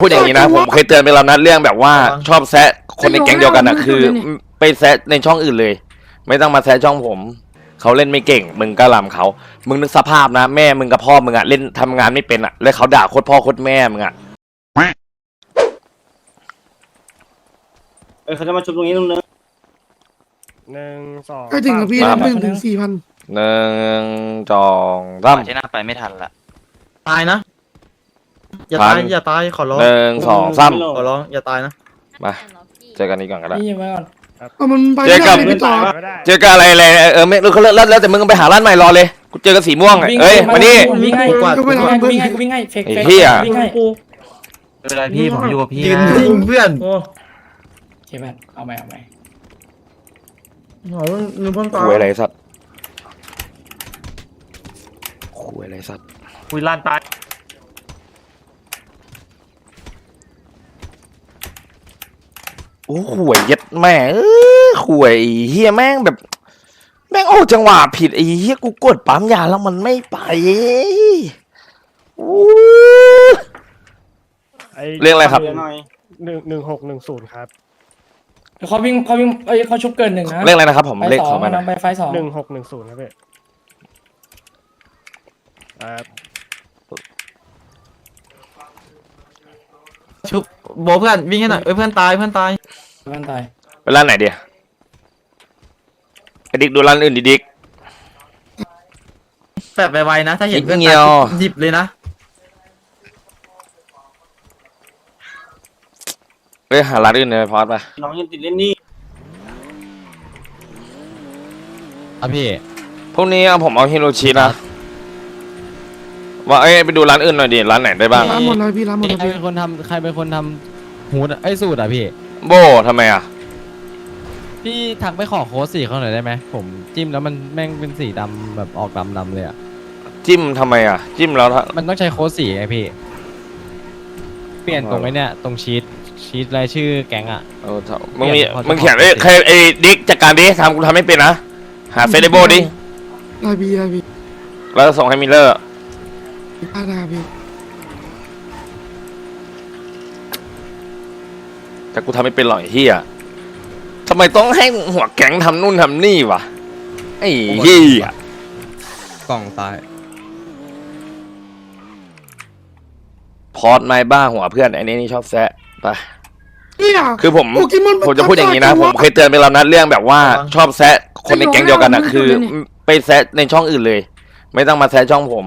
พูดอย่างนี้นะผมเคยเตือนไปแล้วนะเรื่องแบบว่าชอบแซะคนในแก๊งเดียวกันอะคือ ไปแซะในช่องอื่นเลย ไม่ต้องมาแซะช่องผมเขาเล่นไม่เก่ง มึงก็ลำเขา มึงนึกสภาพนะแม่มึงกับพ่อมึงอะเล่นทำงานไม่เป็นอะแล้วเขาด่าโคตรพ่อโคตรแม่มึงอะเออเขาจะมาชุบตรงนี้ตรงนึงหนึ่งสองใกล้ถึงแล้วพี่ครันับบหนึ่งถึงสี่พันหนึ่งสองสามที่หน้าไปไม่ทันละตายนะ อย่าพัตานยอย่าตาย ขอร้องหนึ่งสองสามขอร้อง อย่าตายนะ มา เจอกันนี้ก่อนก็ได้ นี่ไว้ก่อนเอามันไปเจอกับไม่ได้พี่ต่อก็ได้เจอกันอะไรอะไรเออไม่รู้เขาเลิกแล้วแล้วแต่มึงไปหาร้านใหม่รอเลย กูเจอกันสีม่วงอะเอ้ยมานี่วิ่งให้กวาดก็ไม่วิ่งทำให้เบิ้ลวิ่งให้วิ่งให้เฟกไอ้เฟกเหี้ยวิ่งให้ไม่เป็นไรพี่ผมอยู่กับพี่ยืนนะยิงเพื่อนโอเคแมนเอาไหมเอาไหมโอ้ยนึกเพิ่มตาคุยอะไรสัตว์คุยอะไรสัตว์คุยล้านตาย โอ้หวยเย็ดแม่เออหวยไอ้เฮียแม่งแบบ แม่งโอ้จังหวะผิดไอ้เฮียกูกดปั๊มยาแล้วมันไม่ไปโอ้ไอ้เรื่องอะไรครับเดี๋ยวหน่อยหนึ่งหนึ่งหกหนึ่งศูนย์ครับเขาวิ่งเขาวิ่งเอ้ยเขาชุบเกินหนึ่งนะเรื่องอะไรนะครับ ผมไฟเลขสอของงมันน้องไปไฟสองหนึ่งหกหนึ่งศูนย์ครับพี่ครับชุบโบเพื่อนวิ่งให้หน่อยเอ้ยเพื่อนตายเพื่อนตาย เพื่อนตายไปร้านไหนเดียไอ้ดิกดูร้านอื่นดิดิกแปะไปไวๆนะ ถ้าเห็นเพื่อนเงีตายยว หยิบเลยนะไปหาร้านอื่นเลยพอดไปน้องยังติดเล่นนี่อะพี่พรุ่งนี้เอาผมเอาฮิโรชินะว่าเอ้ยไปดูร้านอื่นหน่อยดิร้านไหนได้บ้างร้าอะนหมดเลยพี่ร้านหมดเลยใครพี่เป็นคนทำใครเป็นคนทำฮูดอะไอ้ยสูตรอะพี่ โบทำไมอะ พี่ทักไปขอโค้ดสีเขาหน่อยได้ไหมผมจิ้มแล้วมันแม่งเป็นสีดำแบบออกดำดำๆเลยอะจิ้มทำไมอะ จิ้มแล้วถ้า มันต้องใช้โค้ดสีไงพี่ เปลี่ยนตรงไอ้เนี่ยตรงชีตชีตรายชื่อแก๊งอะ เออถ้ามึงมีเปลี่ยนมึงเขียนไอ้ยใครไอ้ดิกจัดการดิทำกูทำไม่เป็นนะ หาเฟซโบดิได้พี่ได้พี่แล้วส่งให้มิลเลอร์ได้ได้พี่ แต่กูทำไม่เป็นหรอกไอ้เฮียทำไมต้องให้หัวแก๊งทำนู่นทำนี่วะไอ้เฮียกล่องตาย พอดไม้บ้าหัวเพื่อนไอ้นี่นี่ชอบแซะไป เนี่ยคือผม โปเกมอนผมจะพูดอย่างนี้นะ ผมเคยเตือนไปแล้วนะเรื่องแบบว่าชอบแซะคนในแก๊งเดียวกันอะคือ ไปแซะในช่องอื่นเลย ไม่ต้องมาแซะช่องผม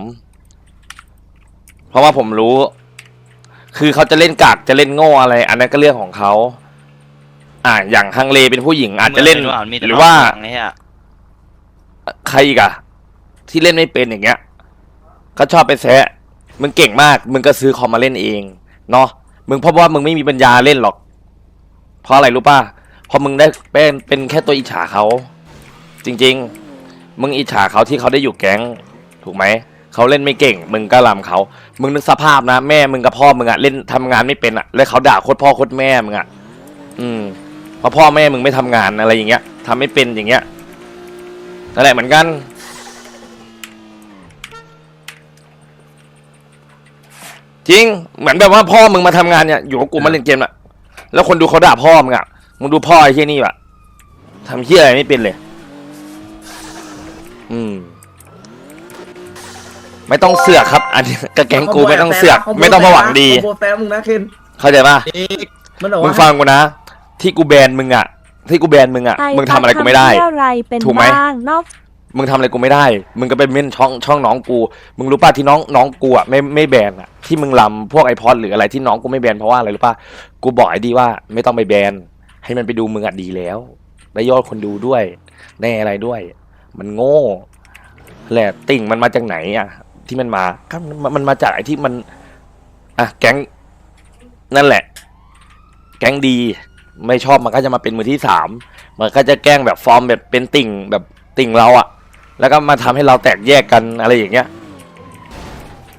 เพราะว่าผมรู้ คือเขาจะเล่นกากจะเล่นโง่อะไร อันนั้นก็เรื่องของเขาอ่าอย่างฮังเลเป็นผู้หญิงอาจจะเล่นมีแต่หรือว่าน้องไอ้เหี้ยใครอีกอะที่เล่นไม่เป็นอย่างเงี้ยก็ชอบไปแซะมึงเก่งมาก มึงก็ซื้อคอมมาเล่นเองเนาะมึงเพราะว่ามึงไม่มีปัญญาเล่นหรอก เพราะอะไรรู้ป่ะเพราะมึงได้เป็นเป็นแค่ตัวอิจฉาเขา จริง ๆ มึงอิจฉาเขาที่เขาได้อยู่แก๊ง ถูกไหม เขาเล่นไม่เก่ง มึงก็ลำเขา มึงนึกสภาพนะ แม่มึงกับพ่อมึงอะเล่นทำงานไม่เป็นอะแล้วเขาด่าโคตรพ่อโคตรแม่มึงอะอืมเพราะพ่อแม่มึงไม่ทำงานอะไรอย่างเงี้ยทำไม่เป็นอย่างเงี้ยนั่นแหละเหมือนกัน จริง เหมือนแบบว่าพ่อมึงมาทำงานเนี่ยอยู่กับกูมาเล่นเกมอะแล้วคนดูเขาด่าพ่อมึงอะมึงดูพ่อไอ้เฮียนี่วะทำเฮียอะไรไม่เป็นเลย ไม่ต้องเสือกครับ อันนี้กระแกงกูไม่ต้องเสือก ไม่ต้องมาหวังดี โบแฟมึงนะเคนเข้าใจปะมันบอกมึงว่าฟังกูนะ ที่กูแบนมึงอะที่กูแบนมึงอะมึงทำอะไรกูไม่ได้ ทำเพื่ออะไรเป็นถูกไหม บ้างนอก มึงทำอะไรกูไม่ได้ มึงก็ไปเม่นช่องช่องน้องกู มึงรู้ป่ะที่น้องน้องกูอะไม่ไม่แบนอะ ที่มึงลำพวกไอพอดหรืออะไรที่น้องกูไม่แบนเพราะว่าอะไรรู้ป่ะ กูบอกไอ้ดีว่าไม่ต้องไปแบน ให้มันไปดูมึงอะดีแล้ว ได้ยอดคนดูด้วย ได้อะไรด้วย มันโง่แหละติ่งมันมาจากไหนอะ ที่มันมาก็มันมันมาจากไอ้ที่มันอะแก๊งนั่นแหละ แก๊งดีไม่ชอบมันก็จะมาเป็นมือที่สามมันก็จะแกล้งแบบฟอร์มแบบเป็นติ่งแบบติ่งเราอะแล้วก็มาทำให้เราแตกแยกกันอะไรอย่างเงี้ย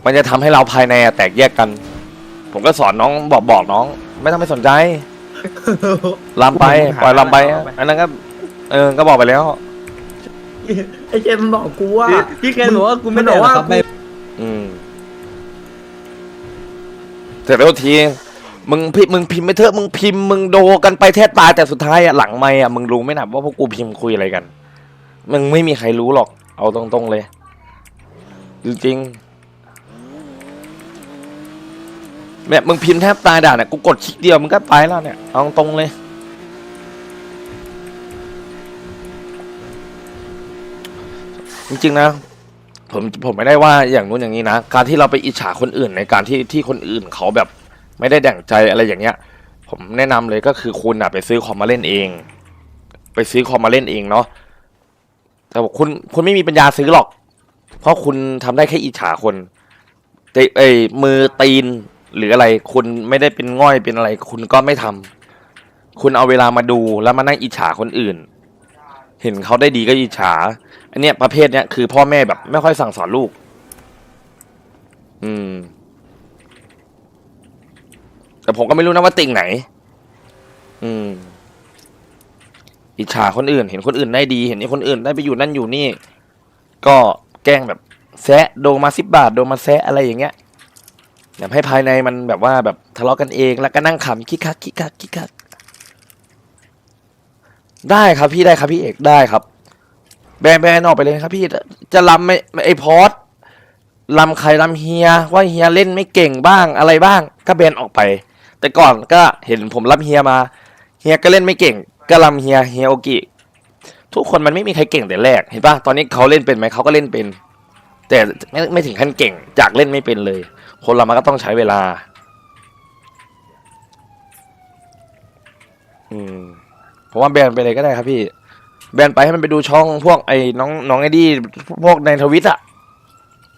มันจะทำให้เราภายในอะแตกแยกกัน ผมก็สอนน้องบอกบอกน้อง ไม่ต้องไปสนใจลำไปปล่อยลำไปอันนั้นก็ เออก็บอกไปแล้วไอ้เคนมันบอกกูว่าพี่เคนบอกว่ากูไม่มันได้บอกหรว่า เสร็จแล้วทีมึงพิมึงพิมพ์ไม่เถอะมึงพิมพ์มึงโดกันไปแทบตายแต่สุดท้ายอะหลังไม่อะมึงรู้ไหมนะว่าพวกกูพิมพ์คุยอะไรกัน มึงไม่มีใครรู้หรอก เอาตรงๆเลย จริงๆแบบมึงพิมพ์แทบตายด่าเนี่ยกูกดคลิกเดียวมึงก็ไปแล้วเนี่ยเอาตรงเลย จริงๆนะ ผมผมไม่ได้ว่าอย่างนู้นอย่างนี้นะ การที่เราไปอิจฉาคนอื่นในการที่ที่คนอื่นเขาแบบไม่ได้ดั่งใจอะไรอย่างเงี้ย ผมแนะนำเลยก็คือคุณอะไปซื้อคอมมาเล่นเอง ไปซื้อคอมมาเล่นเองเนาะแต่คุณคุณไม่มีปัญญาซื้อหรอก เพราะคุณทำได้แค่อิจฉาคนแต่เอยมือตีนหรืออะไร คุณไม่ได้เป็นง่อยเป็นอะไร คุณก็ไม่ทำคุณเอาเวลามาดูแล้วมานั่งอิจฉาคนอื่น เห็นเขาได้ดีก็อิจฉา อันเนี้ยประเภทเนี้ยคือพ่อแม่แบบไม่ค่อยสั่งสอนลูก อืม แต่ผมก็ไม่รู้นะว่าติ่งไหน อืม อิจฉาคนอื่น เห็นคนอื่นได้ดี เห็นคนอื่นได้ไปอยู่นั่นอยู่นี่ ก็แกล้งแบบแซะโดนมาสิบบาทโดนมาแซะอะไรอย่างเงี้ยแบบให้ภายในมันแบบว่าแบบทะเลาะกันเองแล้วก็นั่งขำคิกคักคิกคักคิกคักได้ครับพี่ได้ครับพี่เอกได้ครับ แบนแบนออกไปเลยครับพี่ จะลำไม่ไอพอดลำใครลำเฮียว่าเฮียเล่นไม่เก่งบ้างอะไรบ้าง ก็แบนออกไป แต่ก่อนก็เห็นผมรับเฮียมา เฮียก็เล่นไม่เก่ง ก็ลำเฮียเฮียโอกิทุกคนมันไม่มีใครเก่งแต่แรกเห็นปะตอนนี้เขาเล่นเป็นไหมเขาก็เล่นเป็น แต่ไม่ไม่ถึงขั้นเก่ง จากเล่นไม่เป็นเลย คนเรามันก็ต้องใช้เวลา อืมผมว่าแบนไปเลยก็ได้ครับพี่ แบนไปให้มันไปดูช่องพวกไอ้น้องน้องไอ้ดีพวกในทวิตอะ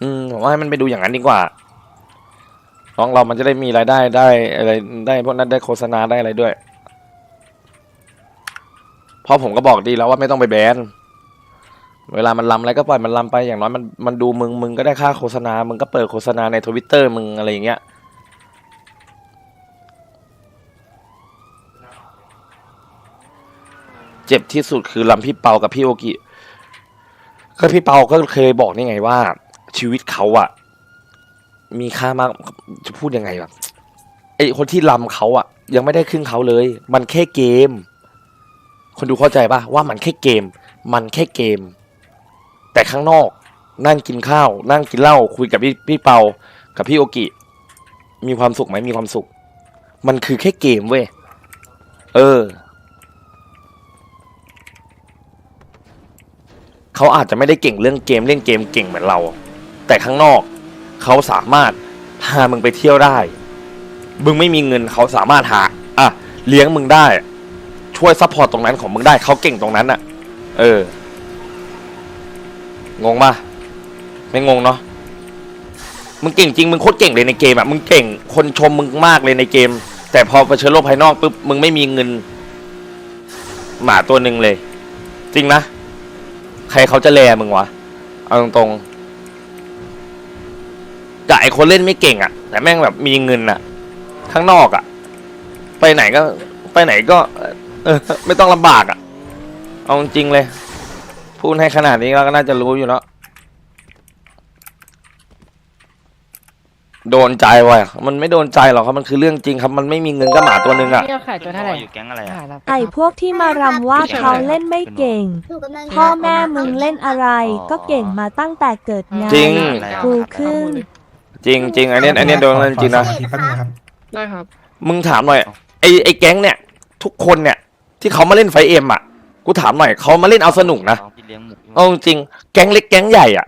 อืมผมว่าให้มันไปดูอย่างนั้นดีกว่า น้องเรามันจะได้มีรายได้ได้อะไรได้พวกนั้นได้โฆษณาได้อะไรด้วยเพราะผมก็บอกดีแล้วว่าไม่ต้องไปแบน เวลามันลำอะไรก็ปล่อยมันลำไปอย่างน้อยมันมันดูมึงมึงก็ได้ค่าโฆษณา มึงก็เปิดโฆษณาในทวิตเตอร์มึงอะไรอย่างเงี้ย เจ็บที่สุดคือลำพี่เปากับพี่โอกิก็พี่เปาก็เคยบอกนี่ไงว่า ชีวิตเขาอะมีค่ามากจะพูดยังไงแบบไอคนที่ลำเขาอะยังไม่ได้ครึ่งเขาเลย มันแค่เกม คนดูเข้าใจปะว่ามันแค่เกม มันแค่เกม แต่ข้างนอก นั่งกินข้าว นั่งกินเหล้าคุยกับพี่พี่เปา กับพี่โอกิ มีความสุขไหมมีความสุข มันคือแค่เกมเว้ยเออ เขาอาจจะไม่ได้เก่งเรื่องเกมเล่นเกมเก่งเหมือนเรา แต่ข้างนอก เขาสามารถพามึงไปเที่ยวได้ มึงไม่มีเงินเขาสามารถหาอะเลี้ยงมึงได้ ช่วยซัพพอร์ตตรงนั้นของมึงได้เขาเก่งตรงนั้นอะเออ งงปะไม่งงเนาะมึงเก่งจริงมึงโคตรเก่งเลยในเกมอะมึงเก่งคนชมมึงมากเลยในเกม แต่พอเผชิญโลกภายนอกปุ๊บมึงไม่มีเงิน หมาตัวหนึ่งเลย จริงนะ ใครเขาจะแลมึงวะ เอาตรงๆแต่ไอคนเล่นไม่เก่งอะ่ะ แต่แม่งแบบมีเงินอะ่ะ ข้างนอกอะ่ะ ไปไหนก็ ไปไหนก็ เออ ไม่ต้องลำบากอะ่ะ เอาจริงเลย พูดให้ขนาดนี้เราก็น่าจะรู้อยู่แล้ว โดนใจว่ะมันไม่โดนใจหรอกครับมันคือเรื่องจริงครับ มันไม่มีเงินก็หมาตัวหนึงอะพี่เอาขายตัวเท่าไหร่อยู่แก๊งอะไรอะ ขายแล้วไอ้พวกที่มารำว่าเขาเล่นไม่เก่ง พ่อแม่มึงเล่นอะไรก็เก่งมาตั้งแต่เกิดไงจริง กูขึ้น จริงจริงอันเนี้ยอันเนี้ยโดนเรื่องจริงนะได้ครับ มึงถามหน่อยไอ้ไอ้แก๊งเนี่ย ทุกคนเนี่ย ที่เขามาเล่นไฟเอ็มอะ กูถามหน่อยเขามาเล่นเอาสนุกนะน้องพี่เลี้ยงหมูเอาจริงๆแก๊งเล็กแก๊งใหญ่อะ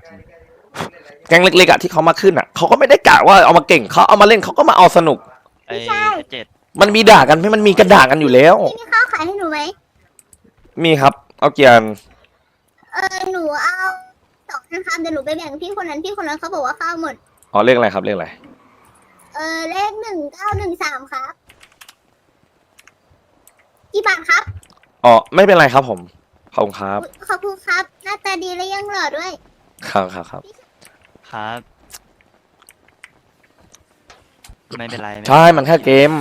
แก๊งเล็กๆอะที่เขามาขึ้นอะเขาก็ไม่ได้กะว่าเอามาเก่งเขาเอามาเล่นเขาก็มาเอาสนุก ไอ้เจ็ดมันมีด่ากันไหมมันมีกันด่ากันอยู่แล้วมีข้าวขายให้หนูไหม มีครับ เอาเกียร์เออหนูเอาสองนะครับเดี๋ยวหนูไปแบ่งพี่คนนั้นพี่คนนั้นเขาบอกว่าข้าวหมด อ๋อเลขอะไรครับเลขอะไรเออเลขหนึ่งเก้าหนึ่งสามครับกี่บาทครับอ๋อไม่เป็นไรครับผมขอบคุณครับ ขอบคุณครับหน้าตาดีและยังหล่อด้วยครับครับครับ ครับไม่เป็นไรไม่เป็นไรใช่ มันแค่เกม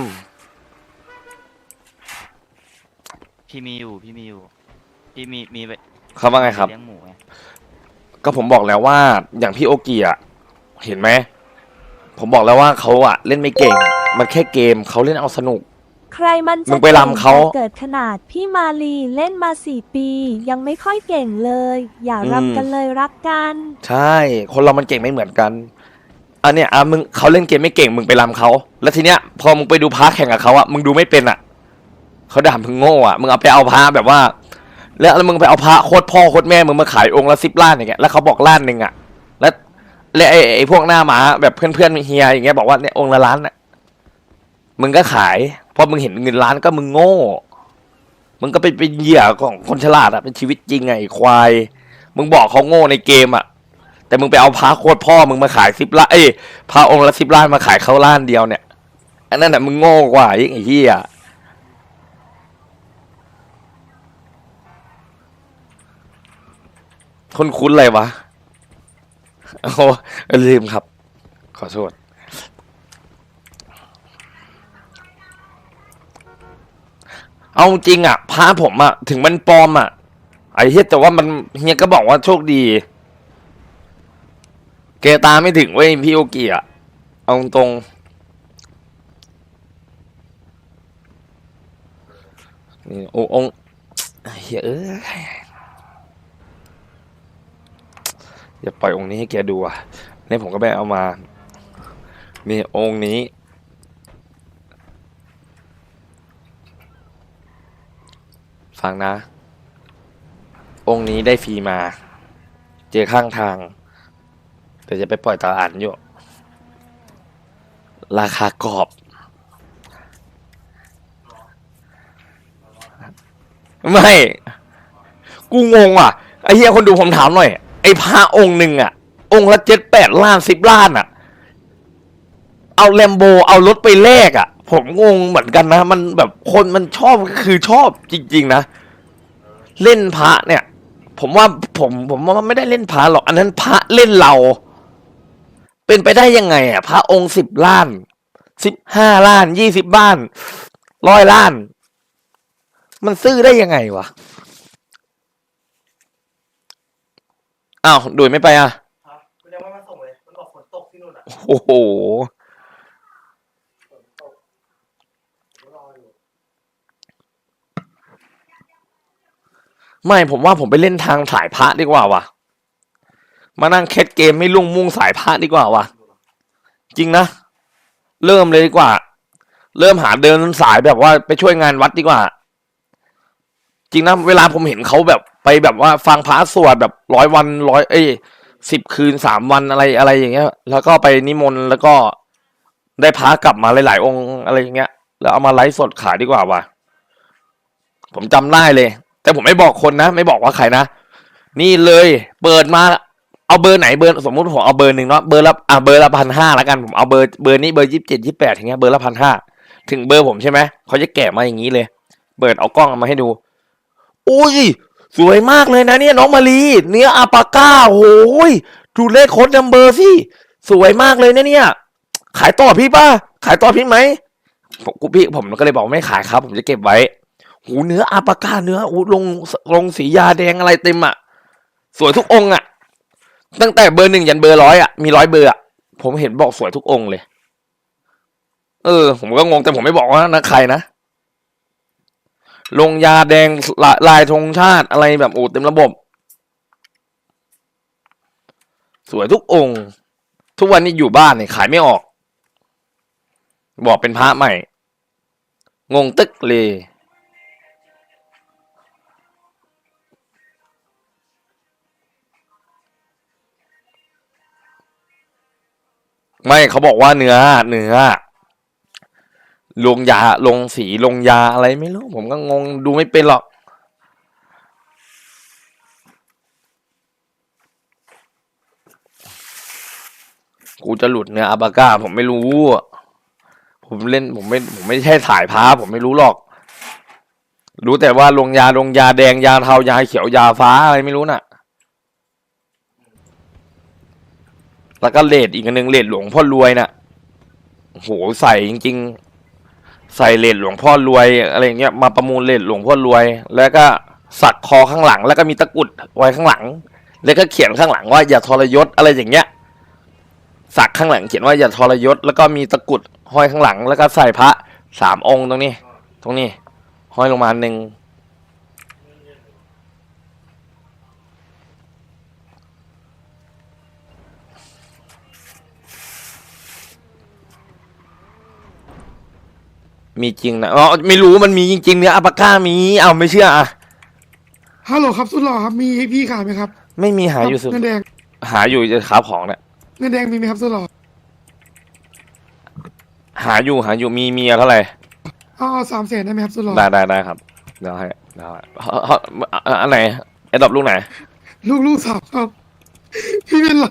พี่มีอยู่ พี่มีอยู่ พี่มีมีไปเขาว่าไงครับ เลี้ยงหมูไงก็ผมบอกแล้วว่าอย่างพี่โอเกียเห็นไหม ผมบอกแล้วว่าเขาอะเล่นไม่เก่ง มันแค่เกมเขาเล่นเอาสนุก ใครมันจะมึงไปรำเขา ก่งแต่เกิดขนาดพี่มาลีเล่นมาสี่ปี ยังไม่ค่อยเก่งเลย อย่ารำกันเลยรักกัน ใช่ คนเรามันเก่งไม่เหมือนกัน อันเนี้ยอะมึงเขาเล่นเกมไม่เก่งมึงไปรำเขา แล้วทีเนี้ยพอมึงไปดูพาร์ทแข่งกับเขาอะมึงดูไม่เป็นอะเขาด่ามึงโง่อะมึงเอาไปเอาพระแบบว่า แล้วแล้วมึงไปเอาพระโคตรพ่อโคตรแม่มึงมาขายองค์ละสิบล้านอย่างเงี้ยแล้วเขาบอกล้านหนึ่งอะแล้วแล้วไอ้ไอ้พวกหน้าหมาแบบเพื่อนๆเฮียอย่างเงี้ยบอกว่าเนี่ยองค์ละล้านอะมึงก็ขายเพราะมึงเห็นเงินล้านก็มึงโง่ มึงก็ไปเป็นเหยื่อของคนฉลาดอะเป็นชีวิตจริงไงควาย มึงบอกเขาโง่ในเกมอะแต่มึงไปเอาพระโคตรพ่อมึงมาขายสิบล้านเอ้ยพระองค์ละสิบล้านมาขายเขาล้านเดียวเนี่ย อันนั้นน่ะมึงโง่กว่าอีกไอ้เหี้ยคนคุ้นๆเลยวะโอ้ลืมครับ ขอโทษ เอาจริงอะพระผมอะ ถึงมันปลอมอะ ไอ้เหี้ยแต่ว่ามันเฮียก็บอกว่าโชคดี เกตาไม่ถึงเว้ยพี่โอกิอะเอาตรงนี่องค์องเฮ้ยเอ้ยอย่าปล่อยองค์นี้ให้แกดูอะนี่ผมก็ไปเอามานี่องค์นี้ ฟังนะ องค์นี้ได้ฟรีมา เจอข้างทาง แต่จะไปปล่อยตลาดอยู่ ราคากรอบ ไม่ กูงงอะ ไอ้เหี้ยคนดูผมถามหน่อย ไอ้พระองค์หนึ่งอะ องค์ละเจ็ดแปดล้านสิบล้านอะ เอาแลมโบ เอารถไปแลกอะ ผมงงเหมือนกันนะ มันแบบคนมันชอบก็คือชอบจริง ๆ นะ เล่นพระเนี่ย ผมว่าผมผมว่ามันไม่ได้เล่นพระหรอก อันนั้นพระเล่นเรา เป็นไปได้ยังไงอะพระองค์สิบล้านสิบห้าล้านยี่สิบบ้านร้อยล้าน มันซื้อได้ยังไงวะอ้าวดุยไม่ไปอะ มันยังไม่มาส่งเลย มันบอกฝนตกที่นู่นอะ โอ้โห ไม่ผมว่าผมไปเล่นทางสายพระดีกว่าว่ะมานั่งแคสเกมไม่ลุ่งมุ่งสายพระดีกว่าว่ะจริงนะ เริ่มเลยดีกว่า เริ่มหาเดินสายแบบว่าไปช่วยงานวัดดีกว่า จริงนะ เวลาผมเห็นเขาแบบไปแบบว่าฟังพระสวดแบบร้อยวันร้อยเอ้ยสิบคืนสามวันอะไรอะไรอย่างเงี้ย แล้วก็ไปนิมนต์แล้วก็ได้พระกลับมาหลายๆองค์อะไรอย่างเงี้ย แล้วเอามาไลฟ์สดขายดีกว่าว่ะผมจำได้เลย แต่ผมไม่บอกคนนะ ไม่บอกว่าใครนะ นี่เลยเปิดมาเอาเบอร์ไหนเบอร์สมมุติผมเอาเบอร์หนึ่งเนาะเบอร์ละอะเบอร์ละพันห้าล้วกันผมเอาเบอร์เบอร์นี้เบอร์ยี่สิบเจ็ดยี่สิบแปดอย่างเงี้ยเบอร์ละพันห้าถึงเบอร์ผมใช่ไหมเขาจะแกะมาอย่างนี้เลย เปิดเอากล้องเอามาให้ดูอุ้ยสวยมากเลยนะเนี่ยน้องมารีเนื้ออาปาก้าโอ้ยดูเลขโค้ดนัมเบอร์สิสวยมากเลยนะเนี่ย ขายต่อพี่ป่ะขายต่อพี่ไหมผมกูพี่ผมก็เลยบอกไม่ขายครับ ผมจะเก็บไว้ หูเนื้ออาปาก้าเนื้ออู้ลงลงสียาแดงอะไรเต็มอะ สวยทุกองค์อะ ตั้งแต่เบอร์หนึ่งยันเบอร์ร้อยอะ มีร้อยเบอร์อะ ผมเห็นบอกสวยทุกองค์เลย เออ ผมก็งงแต่ผมไม่บอกว่านะใครนะลงยาแดงลาลายธงชาติอะไรแบบโอ้เต็มระบบ สวยทุกองค์ ทุกวันนี้อยู่บ้านเนี่ยขายไม่ออก บอกเป็นพระใหม่ งงตึกเลย ไม่เขาบอกว่าเนื้อเนื้อลงยาลงสีลงยาอะไรไม่รู้ ผมก็งงดูไม่เป็นหรอก กูจะหลุดเนื้ออาบาก้า ผมไม่รู้ ผมเล่นผมไม่ผมไม่ใช่ถ่ายพาผมไม่รู้หรอก รู้แต่ว่าลงยาลงยาแดงยาเทายาเขียวยาฟ้าอะไรไม่รู้น่ะ แล้วก็เลดอีกอันหนึ่งเลดหลวงพ่อรวยน่ะโหใส่จริง ๆ ใส่เลดหลวงพ่อรวย อะไรเงี้ยมาประมูลเลดหลวงพ่อรวย แล้วก็สักคอข้างหลัง แล้วก็มีตะกุดไว้ข้างหลัง แล้วก็เขียนข้างหลังว่าอย่าทรยศอะไรอย่างเงี้ย สักข้างหลังเขียนว่าอย่าทรยศ แล้วก็มีตะกุดห้อยข้างหลัง แล้วก็ใส่พระสามองค์ตรงนี้ ตรงนี้ ห้อยลงมาหนึ่ง มีจริงนะอ๋อไม่รู้มันมีจริงๆเนี่ยอัปาก้ามีเอาไม่เชื่ออะฮัลโหลครับสุดหล่อครับมีให้พี่ขายไหมครับไม่มีหาอยู่สุดเงินแดงหาอยู่จะขาของเนี่ยเงินแดงมีไหมครับสุดหล่อหาอยู่หาอยู่มีเมียเท่าไหร่เอาเอาสามแสนได้ไหมครับสุดหล่อได้ได้ได้ครับเดี๋ยวให้เดี๋ยวให้เอ่อเอ่ออันไหนไอ้ดอกลูกไหน ลูกลูกสาวครับ พี่เป็นไร